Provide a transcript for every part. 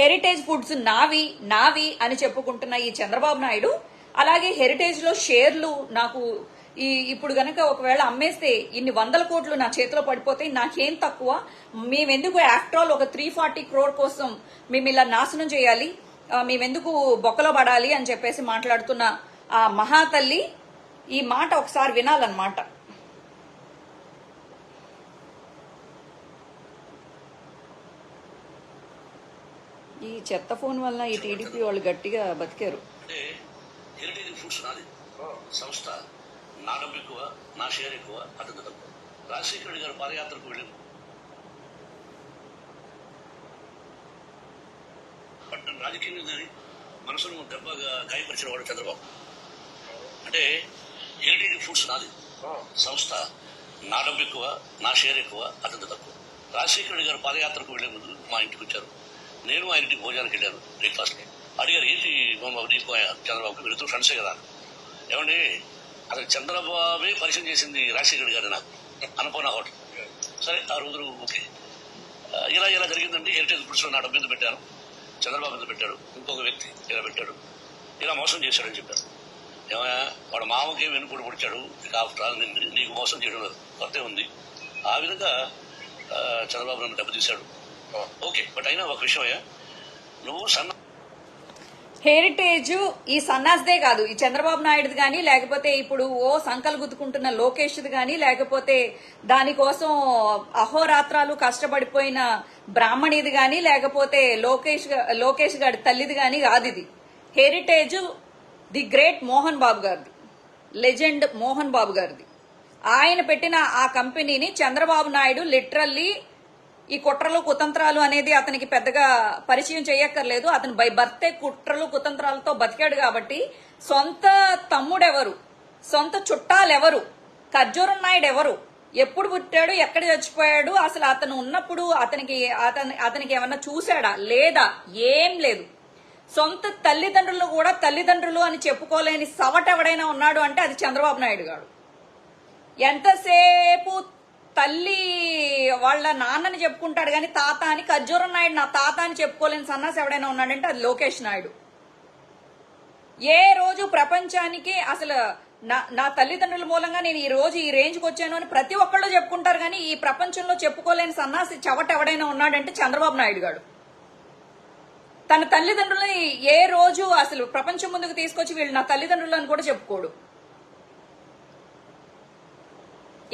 Heritage foods నావి నావి అని చెప్పుకుంటున్న ఈ చంద్రబాబు నాయుడు అలాగే హెరిటేజ్లో షేర్లు నాకు ఈ ఇప్పుడు గనక ఒకవేళ అమ్మేస్తే ఇన్ని వందల కోట్లు నా చేతిలో పడిపోతే నాకేం తక్కువ? మేమెందుకు ఆఫ్టర్ ఆల్ ఒక త్రీ ఫార్టీ క్రోర్ కోసం మేము ఇలా నాశనం చేయాలి? మేమెందుకు బొక్కలో పడాలి అని చెప్పేసి మాట్లాడుతున్న ఆ మహాతల్లి ఈ మాట ఒకసారి వినాలన్నమాట. ఈ చెత్త ఫోన్ వల్ల ఈ టీడీపీ వాళ్ళు గట్టిగా బతికారు. అంటే హెరిటేజ్ ఫుడ్స్ నాది సంస్థ నా డబ్బు ఎక్కువ నా షేర్ ఎక్కువ అతని తక్కువ. రాజశేఖర రెడ్డి గారు పాదయాత్రకు వెళ్ళి పట్టణ రాజకీయం కానీ మనసును దెబ్బగా గాయపరిచిన వాడు చంద్రబాబు. అంటే హెరిటేజ్ ఫుడ్స్ నాది సంస్థ నా డబ్బు ఎక్కువ నా షేర్ ఎక్కువ అతని తక్కువ. రాజశేఖర రెడ్డి గారు పాదయాత్రకు వెళ్ళే ముందు మా ఇంటికి వచ్చారు. నేను ఆయన ఇంటికి భోజనానికి వెళ్ళాను బ్రేక్ఫాస్ట్ అడిగారు ఏంటి బాబు నీకు చంద్రబాబుకి వెళుతూ ఫ్రెండ్సే కదా ఏమండి అసలు చంద్రబాబే పరిచయం చేసింది రాజశేఖర్ గారు నాకు. అన్నపూర్ణ హోటల్. సరే ఆ రోజు ఓకే. ఇలా ఇలా జరిగిందంటే హెరిటేజ్ ఫుడ్స్లో నా డబ్బు మీద పెట్టాను? చంద్రబాబు మీద పెట్టాడు? ఇంకొక వ్యక్తి ఇలా పెట్టాడు. ఇలా మోసం చేశాడని చెప్పారు. ఏమయ్యా వాడు మామకే వెనుకూడు పొడిచాడు. ఇక ఆఫ్టర్ ఆల్ నీకు మోసం చేయడం కొత్త ఉంది. ఆ విధంగా చంద్రబాబు నన్ను దెబ్బతీశాడు. ఓకే బట్ అయినా ఒక విషయం నువ్వు సన్న హెరిటేజ్ ఈ సన్నాస్దే కాదు. ఈ చంద్రబాబు నాయుడుది కానీ లేకపోతే ఇప్పుడు ఓ సంకలు గుద్దుకుంటున్న లోకేష్ది కానీ లేకపోతే దానికోసం అహోరాత్రాలు కష్టపడిపోయిన బ్రాహ్మణిది కానీ లేకపోతే లోకేష్ లోకేష్ గారి తల్లిది కానీ కాదు ఇది heritage the great Mohan Babu గారిది. లెజెండ్ మోహన్ బాబు గారిది. ఆయన పెట్టిన ఆ కంపెనీని చంద్రబాబు నాయుడు లిటరల్లీ ఈ కుట్రలు కుతంత్రాలు అనేది అతనికి పెద్దగా పరిచయం చేయక్కర్లేదు. అతను బై బర్తే కుట్రలు కుతంత్రాలతో బతికాడు కాబట్టి సొంత తమ్ముడెవరు సొంత చుట్టాలెవరు ఖర్జూరం నాయుడు ఎవరు ఎప్పుడు పుట్టాడు ఎక్కడ చచ్చిపోయాడు అసలు అతను ఉన్నప్పుడు అతనికి అతని అతనికి ఏమన్నా చూశాడా లేదా? ఏం లేదు. సొంత తల్లిదండ్రులు కూడా తల్లిదండ్రులు అని చెప్పుకోలేని సవట ఎవడైనా ఉన్నాడు అంటే అది చంద్రబాబు నాయుడు గారు. ఎంతసేపు తల్లి వాళ్ళ నాన్నని చెప్పుకుంటాడు కానీ తాత అని ఖర్జూరం నాయుడు నా తాత అని చెప్పుకోలేని సన్నాసి ఎవడైనా ఉన్నాడంటే అది లోకేష్ నాయుడు. ఏ రోజు ప్రపంచానికి అసలు నా నా తల్లిదండ్రుల మూలంగా నేను ఈ రోజు ఈ రేంజ్కి వచ్చాను అని ప్రతి ఒక్కళ్ళు చెప్పుకుంటారు కానీ ఈ ప్రపంచంలో చెప్పుకోలేని సన్నాసి చవట ఎవడైనా ఉన్నాడంటే చంద్రబాబు నాయుడు గారు తన తల్లిదండ్రులని ఏ రోజు అసలు ప్రపంచం ముందుకు తీసుకొచ్చి వీళ్ళు నా తల్లిదండ్రులు అని కూడా చెప్పుకోడు.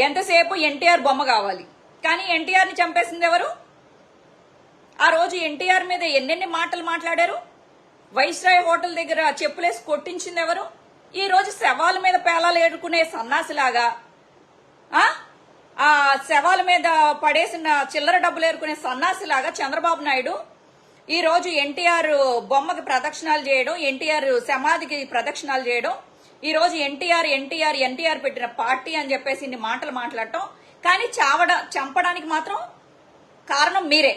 ఎంతసేపు ఎన్టీఆర్ బొమ్మ కావాలి? కానీ ఎన్టీఆర్ని చంపేసింది ఎవరు? ఆ రోజు ఎన్టీఆర్ మీద ఎన్నెన్ని మాటలు మాట్లాడారు? వైస్రాయ్ హోటల్ దగ్గర చెప్పులేసి కొట్టించింది ఎవరు? ఈ రోజు శవాల మీద పేలాలు ఏడుకునే సన్నాసిలాగా ఆ శవాల మీద పడేసిన చిల్లర డబ్బులు ఏరుకునే సన్నాసిలాగా చంద్రబాబు నాయుడు ఈ రోజు ఎన్టీఆర్ బొమ్మకి ప్రదక్షిణాలు చేయడం ఎన్టీఆర్ సమాధికి ప్రదక్షిణాలు చేయడం ఈ రోజు ఎన్టీఆర్ ఎన్టీఆర్ ఎన్టీఆర్ పెట్టిన పార్టీ అని చెప్పేసి ఇన్ని మాటలు మాట్లాడటం. కానీ చావడ చంపడానికి మాత్రం కారణం మీరే.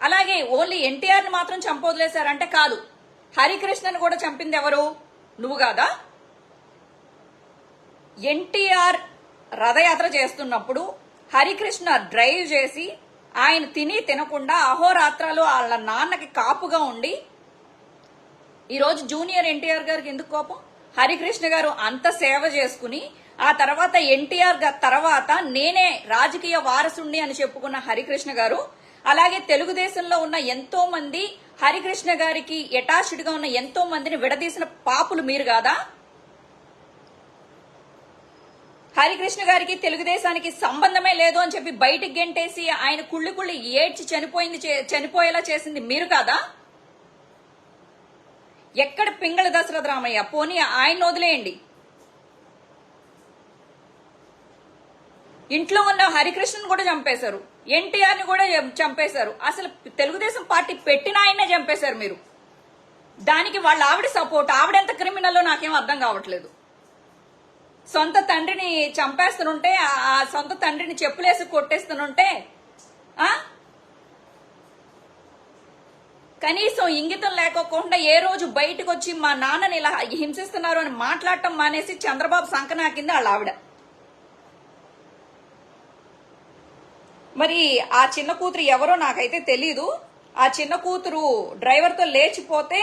అలాగే ఓన్లీ ఎన్టీఆర్ని మాత్రం చంపొదిలేశారంటే కాదు. హరికృష్ణను కూడా చంపింది ఎవరు? నువ్వు కాదా? ఎన్టీఆర్ రథయాత్ర చేస్తున్నప్పుడు హరికృష్ణ డ్రైవ్ చేసి ఆయన తిని తినకుండా అహోరాత్రాలు వాళ్ళ నాన్నకి కాపుగా ఉండి ఈరోజు జూనియర్ ఎన్టీఆర్ గారికి ఎందుకు కోపం? హరికృష్ణ గారు అంత సేవ చేసుకుని ఆ తర్వాత ఎన్టీఆర్ తర్వాత నేనే రాజకీయ వారసుణ్ణి అని చెప్పుకున్న హరికృష్ణ గారు అలాగే తెలుగుదేశంలో ఉన్న ఎంతో మంది హరికృష్ణ గారికి అటాచ్డ్గా ఉన్న ఎంతో మందిని విడదీసిన పాపులు మీరు కాదా? హరికృష్ణ గారికి తెలుగుదేశానికి సంబంధమే లేదు అని చెప్పి బయటికి గెంటేసి ఆయన కుళ్ళి కుళ్ళి ఏడ్చి చనిపోయింది చే- చనిపోయేలా చేసింది మీరు కాదా? ఎక్కడ పింగళ దశరథ రామయ్య? పోనీ ఆయన వదిలేయండి. ఇంట్లో ఉన్న హరికృష్ణను కూడా చంపేశారు. ఎన్టీఆర్ని కూడా చంపేశారు. అసలు తెలుగుదేశం పార్టీ పెట్టిన ఆయనే చంపేశారు మీరు. దానికి వాళ్ళ ఆవిడ సపోర్ట్ ఆవిడెంత క్రిమినల్లో నాకేం అర్థం కావట్లేదు. సొంత తండ్రిని చంపేస్తుంటే ఆ- ఆ సొంత తండ్రిని చెప్పులేసి కొట్టేస్తుంటే ఆ? కనీసం ఇంగితం లేకోకుండా ఏ రోజు బయటకు వచ్చి మా నాన్నని ఇలా హింసిస్తున్నారు అని మాట్లాడటం మానేసి చంద్రబాబు సంకనాకింది వాళ్ళ ఆవిడ. మరి ఆ చిన్న కూతురు ఎవరో నాకైతే తెలీదు. ఆ చిన్న కూతురు డ్రైవర్తో లేచిపోతే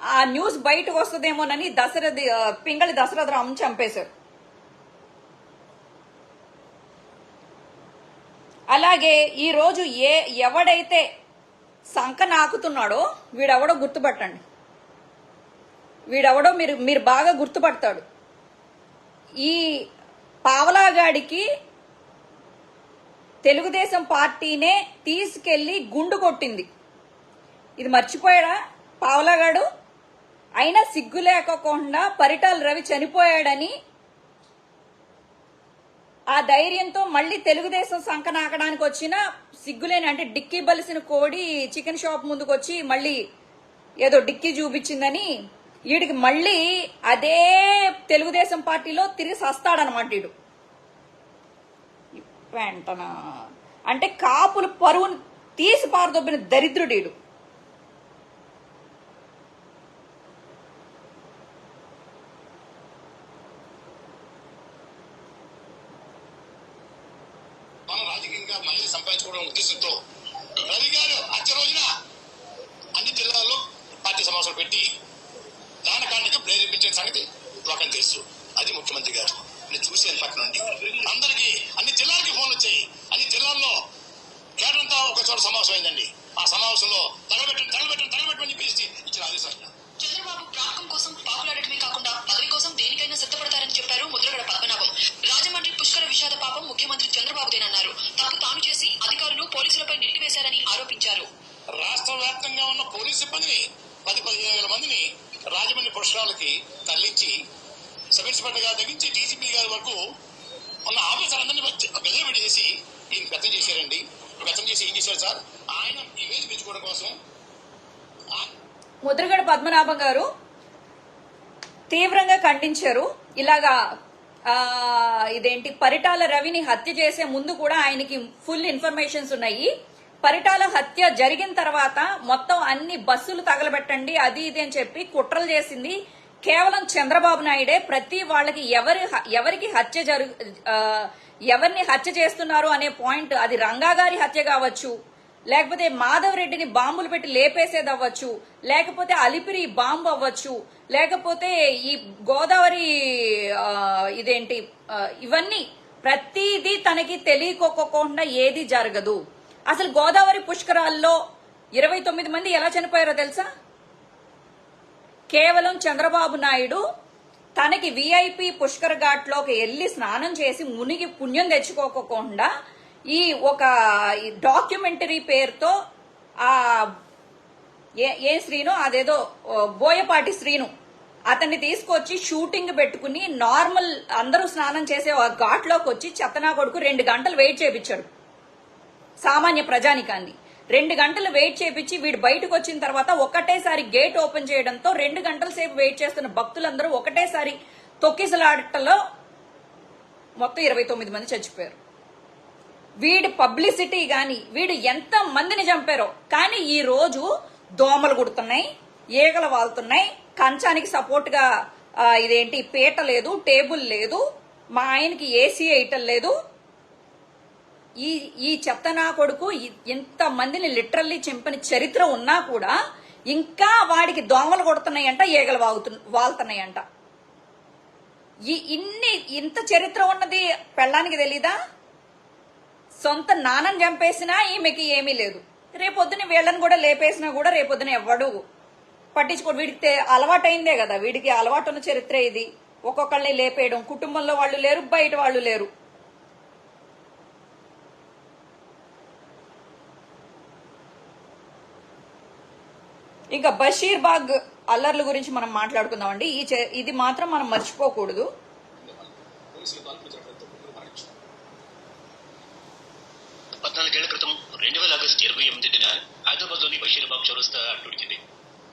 ఆ న్యూస్ బయటకు వస్తుందేమోనని దశరథి పింగళి పింగళి దశరథరామ్ చంపేశారు. అలాగే ఈరోజు ఏ ఎవడైతే సంక నాకుతున్నాడో వీడెవడో గుర్తుపట్టండి. వీడెవడో మీరు మీరు బాగా గుర్తుపడతాడు. ఈ పావలాగాడికి తెలుగుదేశం పార్టీనే తీసుకెళ్ళి గుండు కొట్టింది. ఇది మర్చిపోయాడా పావలాగాడు? అయినా సిగ్గు లేకోకుండా పరిటాల రవి చనిపోయాడని ఆ ధైర్యంతో మళ్ళీ తెలుగుదేశం సంకనాకడానికి వచ్చిన సిగ్గులేని అంటే డిక్కీ బలిసిన కోడి చికెన్ షాప్ ముందుకు వచ్చి మళ్ళీ ఏదో డిక్కీ చూపించిందని వీడికి మళ్ళీ అదే తెలుగుదేశం పార్టీలో తిరిగి సస్తాడనమాట వీడు. వెంటనా. అంటే కాపులు పరువును తీసి పారదొబ్బిన దరిద్రుడు వీడు రాజకీయంగా మళ్ళీ సంపాదించుకోవడం ఉద్దేశంతో రవి గారు హత్య రోజున అన్ని జిల్లాల్లో పార్టీ సమావేశాలు పెట్టి దానకాండకి ప్రేరేపించిన సంగతి లోకం తెలుసు. అది ముఖ్యమంత్రి గారు. నేను చూశాను పక్క నుండి. అందరికీ అన్ని జిల్లాలకి ఫోన్లు వచ్చాయి. అన్ని జిల్లాల్లో కేటంతా ఒక చోట సమావేశం అయిందండి ఆ సమావేశంలో తగలబెట్టండి తగలబెట్టండి తగలబెట్టమని చెప్పేసి ఇచ్చిన ఆదేశాలు చంద్రబాబు ప్రాంతం కోసం పాకులాడటమే కాకుండా పదవి కోసం దేనికైనా సిద్ధపడతారని చెప్పారు ముద్రగడ పద్మనాభం. రాజమండ్రి పుష్కర విషాద పాపం ముఖ్యమంత్రి చంద్రబాబుదేనన్నారు. తప్పు తాను చేసి అధికారులు పోలీసులపై నెట్టివేశారని ఆరోపించారు. రాష్ట్ర వ్యాప్తంగా ఉన్న పోలీసు సిబ్బందిని పది పదిహేను వేల మందిని రాజమండ్రి పుష్కరాలకి తరలించి సబ్ ఇన్స్పెక్టర్ గారి దగ్గర నుంచి డీజీపీ గారి వరకు ఉన్న ఆఫీసర్ అందరినీ బెదిరి చేసి ఈయన వ్యక్తం చేశారండి. వ్యక్తం చేసి ఏం చేశారు సార్? ఆయన ఇమేజ్ పెంచుకోవడం కోసం ముద్రగడ పద్మనాభం గారు తీవ్రంగా ఖండించారు. ఇలాగా ఇదేంటి పరిటాల రవిని హత్య చేసే ముందు కూడా ఆయనకి ఫుల్ ఇన్ఫర్మేషన్స్ ఉన్నాయి. పరిటాల హత్య జరిగిన తర్వాత మొత్తం అన్ని బస్సులు తగలబెట్టండి అది ఇది అని చెప్పి కుట్రలు చేసింది. కేవలం చంద్రబాబు నాయుడే ప్రతి వాళ్ళకి ఎవరి ఎవరికి హత్య జరుగు ఎవరిని హత్య చేస్తున్నారు అనే పాయింట్ అది రంగా గారి హత్య కావచ్చు లేకపోతే మాధవ్ రెడ్డిని బాంబులు పెట్టి లేపేసేది అవ్వచ్చు లేకపోతే అలిపిరి బాంబు అవ్వచ్చు లేకపోతే ఈ గోదావరి ఇదేంటి ఇవన్నీ ప్రతిదీ తనకి తెలియకోకుండా ఏది జరగదు. అసలు గోదావరి పుష్కరాల్లో ఇరవై తొమ్మిది మంది ఎలా చనిపోయారో తెలుసా? కేవలం చంద్రబాబు నాయుడు తనకి విఐపి పుష్కర్ ఘాట్లోకి వెళ్ళి స్నానం చేసి మునిగి పుణ్యం తెచ్చుకోకుండా ఈ ఒక డాక్యుమెంటరీ పేరుతో ఆ ఏ ఏ శ్రీను అదేదో బోయపాటి శ్రీను అతన్ని తీసుకొచ్చి షూటింగ్ పెట్టుకుని నార్మల్ అందరూ స్నానం చేసే ఘాట్లోకి వచ్చి చెత్తనా కొడుకు రెండు గంటలు వెయిట్ చేపించాడు సామాన్య ప్రజానికాన్ని. రెండు గంటలు వెయిట్ చేపించి వీడు బయటకు వచ్చిన తర్వాత ఒకటేసారి గేట్ ఓపెన్ చేయడంతో రెండు గంటల సేపు వెయిట్ చేస్తున్న భక్తులందరూ ఒకటేసారి తొక్కిసలాటలో మొత్తం ఇరవై తొమ్మిది మంది చచ్చిపోయారు. వీడి పబ్లిసిటీ గాని వీడు ఎంత మందిని చంపారో కానీ ఈ రోజు దోమలు కుడుతున్నాయి ఈగలు వాళ్తున్నాయి కంచానికి సపోర్ట్గా ఇదేంటి పీట లేదు టేబుల్ లేదు మా ఆయనకి ఏసీ వేయటం లేదు ఈ ఈ చెత్తనా కొడుకు ఇంత మందిని లిటరల్లీ చెంపని చరిత్ర ఉన్నా కూడా ఇంకా వాడికి దోమలు కొడుతున్నాయంట ఈగలు వాగుతు వాళ్తున్నాయంట. ఈ ఇన్ని ఇంత చరిత్ర ఉన్నది పెళ్ళానికి తెలీదా? సొంత నాన్నని చంపేసినా ఈమెకి ఏమీ లేదు. రేపొద్దున వీళ్ళని కూడా లేపేసినా కూడా రేపొద్దున ఎవ్వడు పట్టించుకోడు వీడికి అలవాటైందే కదా వీడికి అలవాటు ఉన్న చరిత్ర ఇది. ఒక్కొక్కళ్ళని లేపేయడం కుటుంబంలో వాళ్ళు లేరు బయట వాళ్ళు లేరు. ఇంకా బషీర్ బాగ్ అల్లర్ల గురించి మనం మాట్లాడుకుందామండి. ఈ ఇది మాత్రం మనం మర్చిపోకూడదు. పద్నాలుగేళ్ళ క్రితం రెండు వేల ఆగస్టు ఇరవై ఎనిమిదిన హైదరాబాద్లోని బషీర్బాగ్ చౌరస్తా అట్టుడికింది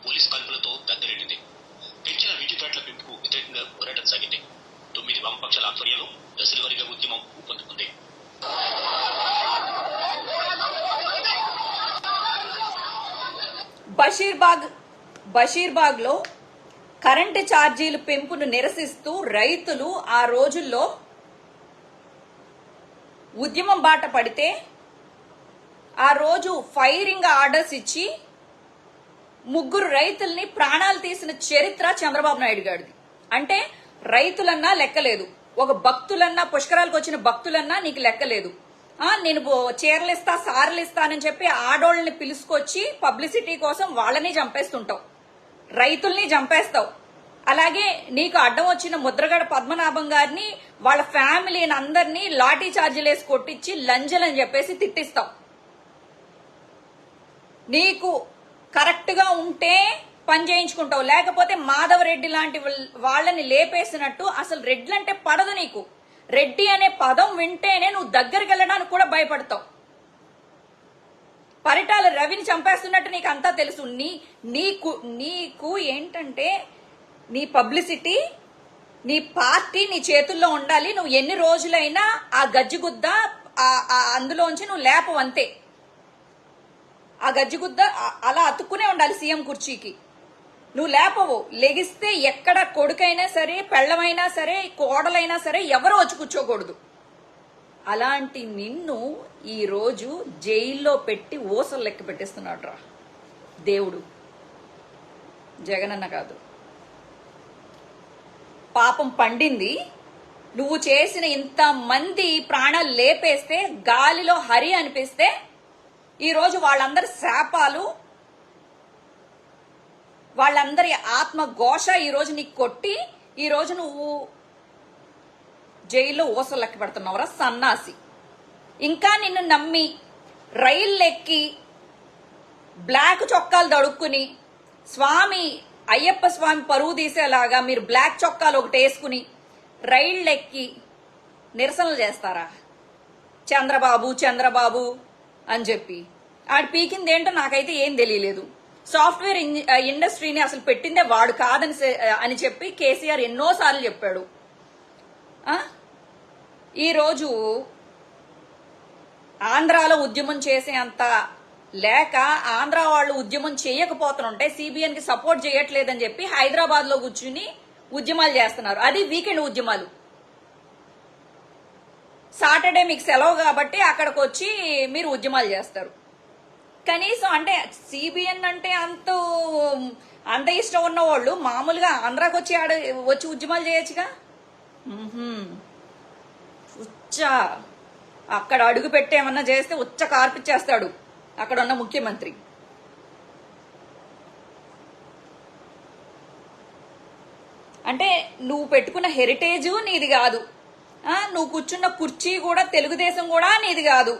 పోలీస్ కాల్పులతో దద్దరెట్టింది పెంచిన వీటి ఘాట్ల పెంపుకు వ్యతిరేకంగా పోరాటం సాగింది. తొమ్మిది వామపక్షాల ఆధ్వర్యంలో దశల వారీగా ఉద్యమం ఊపందుకుంది. బషీర్బాగ్ బషీర్బాగ్లో కరెంటు ఛార్జీలు పెంపును నిరసిస్తూ రైతులు ఆ రోజుల్లో ఉద్యమం బాట పడితే ఆ రోజు ఫైరింగ్ ఆర్డర్స్ ఇచ్చి ముగ్గురు రైతుల్ని ప్రాణాలు తీసిన చరిత్ర చంద్రబాబు నాయుడు గారిది. అంటే రైతులన్నా లెక్కలేదు. ఒక భక్తులన్నా పుష్కరాలకు వచ్చిన భక్తులన్నా నీకు లెక్కలేదు. నేను చీరలు ఇస్తా సారలు ఇస్తానని చెప్పి ఆడోళ్ళని పిలుచుకొచ్చి పబ్లిసిటీ కోసం వాళ్ళని చంపేస్తుంటావు. రైతుల్ని చంపేస్తావు. అలాగే నీకు అడ్డం వచ్చిన ముద్రగడ పద్మనాభం గారిని వాళ్ళ ఫ్యామిలీని అందరినీ లాఠీ ఛార్జీలు వేసి కొట్టించి లంజలని చెప్పేసి తిట్టిస్తావు. నీకు కరెక్ట్గా ఉంటే పని చేయించుకుంటావు. లేకపోతే మాధవరెడ్డి లాంటి వాళ్ళని లేపేసినట్టు అసలు రెడ్లంటే పడదు నీకు. రెడ్డి అనే పదం వింటేనే నువ్వు దగ్గరికి వెళ్ళడానికి కూడా భయపడతావు. పరిటాల రవిని చంపేస్తున్నట్టు నీకు అంతా తెలుసు. నీ నీకు నీకు ఏంటంటే నీ పబ్లిసిటీ నీ పార్టీ నీ చేతుల్లో ఉండాలి. నువ్వు ఎన్ని రోజులైనా ఆ గజ్జిగుద్ద ఆ- అందులోంచి నువ్వు లేపవు అంతే. ఆ గజ్జిగుద్ద అలా అతుక్కునే ఉండాలి సీఎం కుర్చీకి. నువ్వు లేపవు. లెగిస్తే ఎక్కడ కొడుకైనా సరే పెళ్ళమైనా సరే కోడలైనా సరే ఎవరు వచ్చి కూర్చోకూడదు. అలాంటి నిన్ను ఈ రోజు జైల్లో పెట్టి ఓసలు లెక్క పెట్టేస్తున్నాడు రా. దేవుడు. జగనన్న కాదు. పాపం పండింది. నువ్వు చేసిన ఇంత మంది ప్రాణాలు లేపేస్తే గాలిలో హరి అనిపిస్తే ఈరోజు వాళ్ళందరి శాపాలు వాళ్ళందరి ఆత్మ ఘోష ఈరోజు నీకు కొట్టి ఈరోజు నువ్వు జైల్లో ఊసలు పెడుతున్నావురా సన్నాసి. ఇంకా నిన్ను నమ్మి రైళ్ళు ఎక్కి బ్లాక్ చొక్కాలు దడుక్కుని స్వామి అయ్యప్ప స్వామి పరువు తీసేలాగా మీరు బ్లాక్ చొక్కాలు ఒకటి వేసుకుని రైళ్ళు ఎక్కి నిరసనలు చేస్తారా? చంద్రబాబు చంద్రబాబు అని చెప్పి. ఆడు పీకింది ఏంటో నాకైతే ఏం తెలియలేదు. సాఫ్ట్వేర్ ఇండస్ట్రీని అసలు పెట్టిందే వాడు కాదని అని చెప్పి కేసీఆర్ ఎన్నోసార్లు చెప్పాడు. ఈరోజు ఆంధ్రాలో ఉద్యమం చేసే అంత లేక ఆంధ్ర వాళ్ళు ఉద్యమం చేయకపోతుంటే సిబిఎన్కి సపోర్ట్ చేయట్లేదని చెప్పి హైదరాబాద్లో కూర్చుని ఉద్యమాలు చేస్తున్నారు. అది వీకెండ్ ఉద్యమాలు. సాటర్డే మీకు సెలవు కాబట్టి అక్కడికి వచ్చి మీరు ఉద్యమాలు చేస్తారు. కనీసం అంటే సిబిఎన్ అంటే అంత అంత ఇష్టం ఉన్న వాళ్ళు మామూలుగా ఆంధ్రాకి వచ్చి ఆడ వచ్చి ఉద్యమాలు చేయొచ్చుగా? ఉచ్చ. అక్కడ అడుగు పెట్టి ఏమన్నా చేస్తే ఉచ్చ కార్పిచ్చేస్తాడు అక్కడ ఉన్న ముఖ్యమంత్రి. అంటే నువ్వు పెట్టుకున్న హెరిటేజ్ నీది కాదు. నువ్వు కూర్చున్న కుర్చీ కూడా తెలుగుదేశం కూడా నీది కాదు.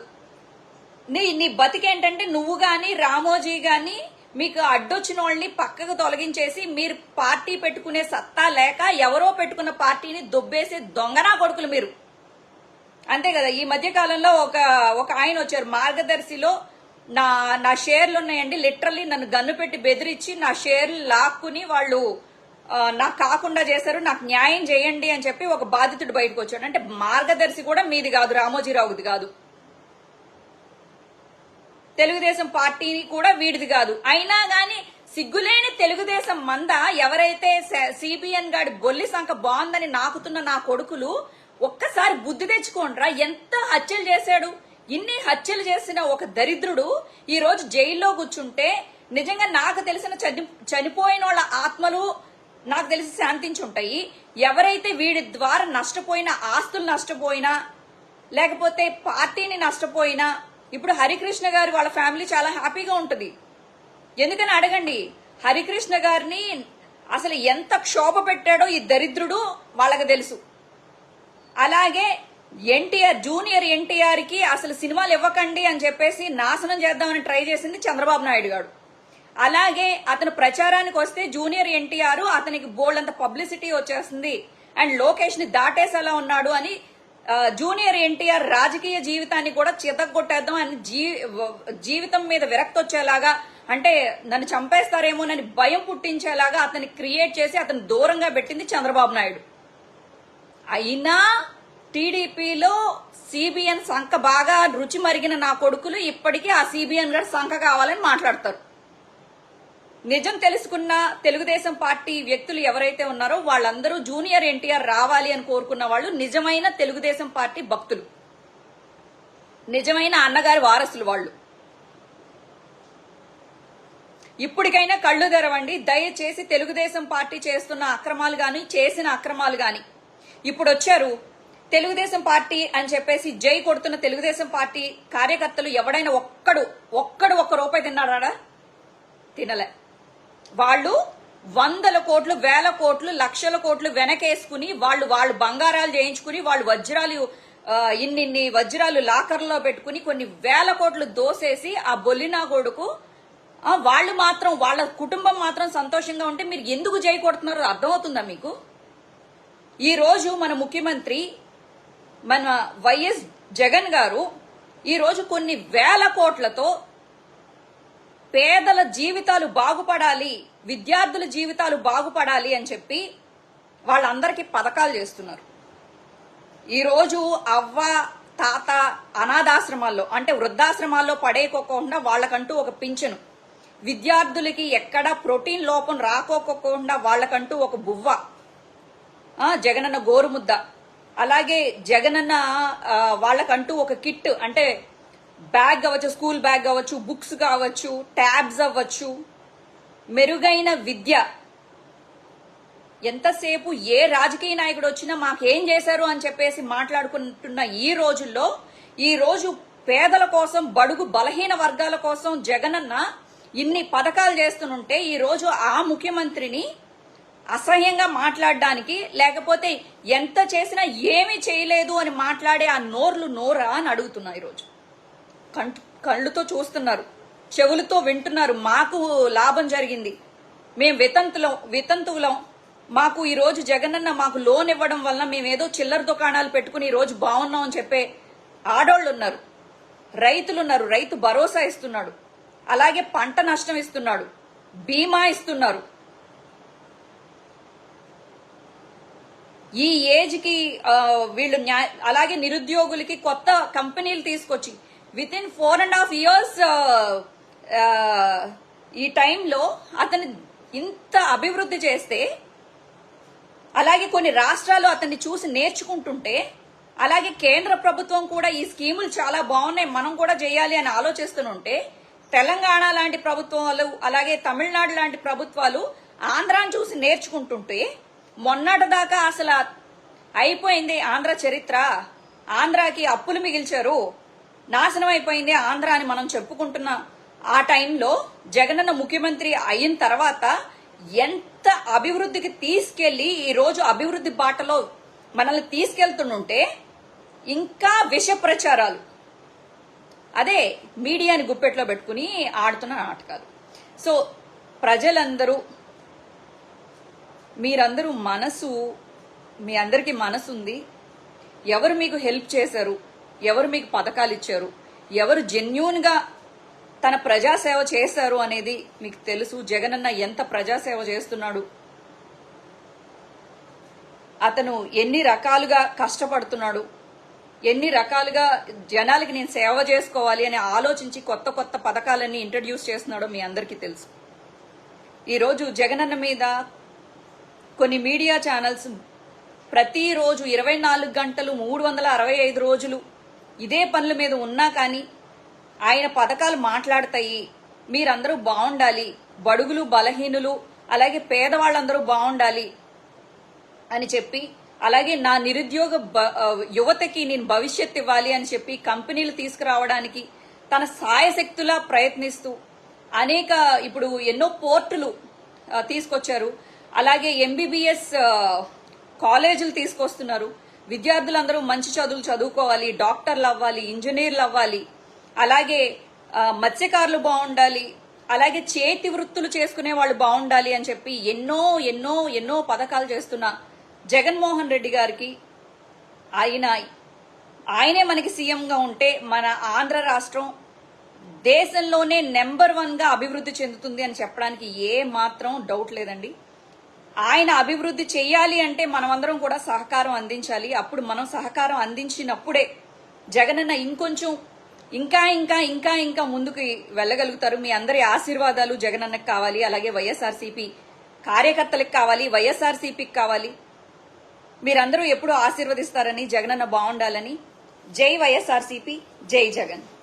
నీ నీ బతికేంటంటే నువ్వు గాని రామోజీ గాని మీకు అడ్డొచ్చిన వాళ్ళని పక్కకు తొలగించేసి మీరు పార్టీ పెట్టుకునే సత్తా లేక ఎవరో పెట్టుకున్న పార్టీని దొబ్బేసే దొంగనా కొడుకులు మీరు. అంతే కదా ఈ మధ్య కాలంలో ఒక ఒక ఆయన వచ్చారు మార్గదర్శిలో నా నా షేర్లు ఉన్నాయండి లిటరల్లీ నన్ను గన్ను పెట్టి బెదిరించి నా షేర్లు లాక్కుని వాళ్ళు నాకు కాకుండా చేశారు నాకు న్యాయం చేయండి అని చెప్పి ఒక బాధితుడు బయటకు వచ్చాడు. అంటే మార్గదర్శి కూడా మీది కాదు రామోజీరావుది కాదు. తెలుగుదేశం పార్టీ కూడా వీడిది కాదు. అయినా గాని సిగ్గులేని తెలుగుదేశం మంద ఎవరైతే సిబిఎన్ గాడి బొల్లి సంఖ బాగుందని నాకుతున్న నా కొడుకులు ఒక్కసారి బుద్ధి తెచ్చుకోండ్రా ఎంత హత్యలు చేశాడు. ఇన్ని హత్యలు చేసిన ఒక దరిద్రుడు ఈ రోజు జైల్లో కూర్చుంటే నిజంగా నాకు తెలిసిన చని చనిపోయిన వాళ్ళ ఆత్మలు నాకు తెలిసి శాంతించుంటాయి ఎవరైతే వీడి ద్వారా నష్టపోయినా ఆస్తులు నష్టపోయినా లేకపోతే పార్టీని నష్టపోయినా ఇప్పుడు హరికృష్ణ గారు వాళ్ళ ఫ్యామిలీ చాలా హ్యాపీగా ఉంటుంది. ఎందుకని అడగండి? హరికృష్ణ గారిని అసలు ఎంత క్షోభ పెట్టాడో ఈ దరిద్రుడు వాళ్ళకి తెలుసు. అలాగే ఎన్టీఆర్ జూనియర్ ఎన్టీఆర్కి అసలు సినిమాలు ఇవ్వకండి అని చెప్పేసి నాశనం చేద్దామని ట్రై చేసింది చంద్రబాబు నాయుడు గారు. అలాగే అతను ప్రచారానికి వస్తే జూనియర్ ఎన్టీఆర్ అతనికి బోల్డ్ అంత పబ్లిసిటీ వచ్చేస్తుంది అండ్ లోకేష్ని దాటేసేలా ఉన్నాడు అని జూనియర్ ఎన్టీఆర్ రాజకీయ జీవితాన్ని కూడా చితగొట్టేద్దాం అని జీవితం మీద విరక్తి వచ్చేలాగా అంటే నన్ను చంపేస్తారేమోనని భయం పుట్టించేలాగా అతన్ని క్రియేట్ చేసి అతను దూరంగా పెట్టింది చంద్రబాబు నాయుడు. అయినా టీడీపీలో సిబిఎన్ సంఖ బాగా రుచి మరిగిన నా కొడుకులు ఇప్పటికీ ఆ సిబిఎన్ గారి సంఖ కావాలని మాట్లాడతారు. నిజం తెలుసుకున్న తెలుగుదేశం పార్టీ వ్యక్తులు ఎవరైతే ఉన్నారో వాళ్ళందరూ జూనియర్ ఎన్టీఆర్ రావాలి అని కోరుకున్న వాళ్ళు నిజమైన తెలుగుదేశం పార్టీ భక్తులు. నిజమైన అన్నగారి వారసులు వాళ్ళు. ఇప్పటికైనా కళ్ళు తెరవండి దయచేసి తెలుగుదేశం పార్టీ చేస్తున్న అక్రమాలు గాని చేసిన అక్రమాలు గాని. ఇప్పుడు వచ్చారు తెలుగుదేశం పార్టీ అని చెప్పేసి జై కొడుతున్న తెలుగుదేశం పార్టీ కార్యకర్తలు ఎవడైనా ఒక్కడు ఒక్కడు ఒక్క రూపాయి తిన్నాడా? తినలే. వాళ్ళు వందల కోట్లు వేల కోట్లు లక్షల కోట్లు వెనకేసుకుని వాళ్ళు వాళ్ళు బంగారాలు చేయించుకుని వాళ్ళు వజ్రాలు ఇన్నిన్ని వజ్రాలు లాకర్లో పెట్టుకుని కొన్ని వేల కోట్లు దోసేసి ఆ బొల్లినా కొడుకు వాళ్ళు మాత్రం వాళ్ళ కుటుంబం మాత్రం సంతోషంగా ఉంటే మీరు ఎందుకు చేయకూడుతున్నారో అర్థమవుతుందా మీకు? ఈ రోజు మన ముఖ్యమంత్రి మన వైఎస్ జగన్ గారు ఈరోజు కొన్ని వేల కోట్లతో పేదల జీవితాలు బాగుపడాలి విద్యార్థుల జీవితాలు బాగుపడాలి అని చెప్పి వాళ్ళందరికీ పథకాలు చేస్తున్నారు. ఈరోజు అవ్వ తాత అనాథాశ్రమాల్లో అంటే వృద్ధాశ్రమాల్లో పడేకోకుండా వాళ్ళకంటూ ఒక పింఛను. విద్యార్థులకి ఎక్కడ ప్రోటీన్ లోపం రాకోకుండా వాళ్ళకంటూ ఒక బువ్వ. జగనన్న గోరుముద్ద. అలాగే జగనన్న వాళ్ళకంటూ ఒక కిట్ అంటే బ్యాగ్ కావచ్చు స్కూల్ బ్యాగ్ కావచ్చు బుక్స్ కావచ్చు ట్యాబ్స్ అవ్వచ్చు. మెరుగైన విద్య. ఎంతసేపు ఏ రాజకీయ నాయకుడు వచ్చినా మాకేం చేశారు అని చెప్పేసి మాట్లాడుకుంటున్న ఈ రోజుల్లో ఈ రోజు పేదల కోసం బడుగు బలహీన వర్గాల కోసం జగనన్న ఇన్ని పథకాలు చేస్తుంటే ఈ రోజు ఆ ముఖ్యమంత్రిని అసహ్యంగా మాట్లాడడానికి లేకపోతే ఎంత చేసినా ఏమీ చేయలేదు అని మాట్లాడే ఆ నోర్లు నోరా అని అడుగుతున్నా ఈరోజు కళ్ళుతో చూస్తున్నారు. చెవులతో వింటున్నారు. మాకు లాభం జరిగింది. మేము వితంతులం వితంతువులం. మాకు ఈ రోజు జగనన్న మాకు లోన్ ఇవ్వడం వల్ల మేము ఏదో చిల్లర దుకాణాలు పెట్టుకుని ఈరోజు రోజు బాగున్నాం అని చెప్పే ఆడోళ్ళు ఉన్నారు రైతులు ఉన్నారు రైతు భరోసా ఇస్తున్నాడు. అలాగే పంట నష్టం ఇస్తున్నాడు. బీమా ఇస్తున్నారు. ఈ ఏజ్కి వీళ్ళు న్యాయ అలాగే నిరుద్యోగులకి కొత్త కంపెనీలు తీసుకొచ్చి within four and half years ఈ టైంలో అతను ఇంత అభివృద్ధి చేస్తే అలాగే కొన్ని రాష్ట్రాలు అతన్ని చూసి నేర్చుకుంటుంటే అలాగే కేంద్ర ప్రభుత్వం కూడా ఈ స్కీములు చాలా బాగున్నాయి మనం కూడా చేయాలి అని ఆలోచిస్తుంటే తెలంగాణ లాంటి ప్రభుత్వాలు అలాగే తమిళనాడు లాంటి ప్రభుత్వాలు ఆంధ్రాను చూసి నేర్చుకుంటుంటే మొన్నటి దాకా అసలు అయిపోయింది ఆంధ్ర చరిత్ర. ఆంధ్రాకి అప్పులు మిగిల్చారు. నాశనం అయిపోయింది ఆంధ్ర అని మనం చెప్పుకుంటున్న. ఆ టైంలో జగనన్న ముఖ్యమంత్రి అయిన తర్వాత ఎంత అభివృద్ధికి తీసుకెళ్ళి ఈ రోజు అభివృద్ధి బాటలో మనల్ని తీసుకెళ్తుంటే ఇంకా విష ప్రచారాలు. అదే మీడియాని గుప్పెట్లో పెట్టుకుని ఆడుతున్న నాటకాలు. సో ప్రజలందరూ మీరందరూ మనసు మీ అందరికీ మనసు ఉంది ఎవరు మీకు హెల్ప్ చేశారు? ఎవరు మీకు పథకాలు ఇచ్చారు? ఎవరు జెన్యున్గా తన ప్రజాసేవ చేశారు అనేది మీకు తెలుసు? జగనన్న ఎంత ప్రజాసేవ చేస్తున్నాడు? అతను ఎన్ని రకాలుగా కష్టపడుతున్నాడు? ఎన్ని రకాలుగా జనాలకి నేను సేవ చేసుకోవాలి అని ఆలోచించి కొత్త కొత్త పథకాలన్నీ ఇంట్రడ్యూస్ చేస్తున్నాడో మీ అందరికీ తెలుసు. ఈరోజు జగనన్న మీద కొన్ని మీడియా ఛానల్స్ ప్రతిరోజు ఇరవై నాలుగు గంటలు మూడు వందల అరవై ఐదు రోజులు ఇదే పనుల మీద ఉన్నా కానీ ఆయన పథకాలు మాట్లాడతాయి. మీరందరూ బాగుండాలి బడుగులు బలహీనులు అలాగే పేదవాళ్ళందరూ బాగుండాలి అని చెప్పి అలాగే నా నిరుద్యోగ బ- యువతకి నేను భవిష్యత్ ఇవ్వాలి అని చెప్పి కంపెనీలు తీసుకురావడానికి తన సాయశక్తులా ప్రయత్నిస్తూ అనేక ఇప్పుడు ఎన్నో పోర్టులు తీసుకొచ్చారు. అలాగే ఎంబీబీఎస్ కాలేజీలు తీసుకొస్తున్నారు. విద్యార్థులందరూ మంచి చదువులు చదువుకోవాలి డాక్టర్లు అవ్వాలి ఇంజనీర్లు అవ్వాలి అలాగే మత్స్యకారులు బాగుండాలి అలాగే చేతి వృత్తులు చేసుకునే వాళ్ళు బాగుండాలి అని చెప్పి ఎన్నో ఎన్నో ఎన్నో పథకాలు చేస్తున్న జగన్మోహన్ రెడ్డి గారికి ఆయన ఆయనే మనకి సీఎంగా ఉంటే మన ఆంధ్ర రాష్ట్రం దేశంలోనే నెంబర్ వన్గా అభివృద్ధి చెందుతుంది అని చెప్పడానికి ఏ మాత్రం డౌట్ లేదండి. ఆయన అభివృద్ధి చేయాలి అంటే మనమందరం కూడా సహకారం అందించాలి. అప్పుడు మనం సహకారం అందించినప్పుడే జగనన్న ఇంకొంచెం ఇంకా ఇంకా ఇంకా ఇంకా ముందుకు వెళ్ళగలుగుతారు. మీ అందరి ఆశీర్వాదాలు జగనన్నకు కావాలి. అలాగే వైఎస్ఆర్సీపీ కార్యకర్తలకు కావాలి. వైఎస్ఆర్సీపీకి కావాలి. మీరందరూ ఎప్పుడు ఆశీర్వదిస్తారని జగనన్న బాగుండాలని. జై వైఎస్ఆర్సీపీ జై జగన్.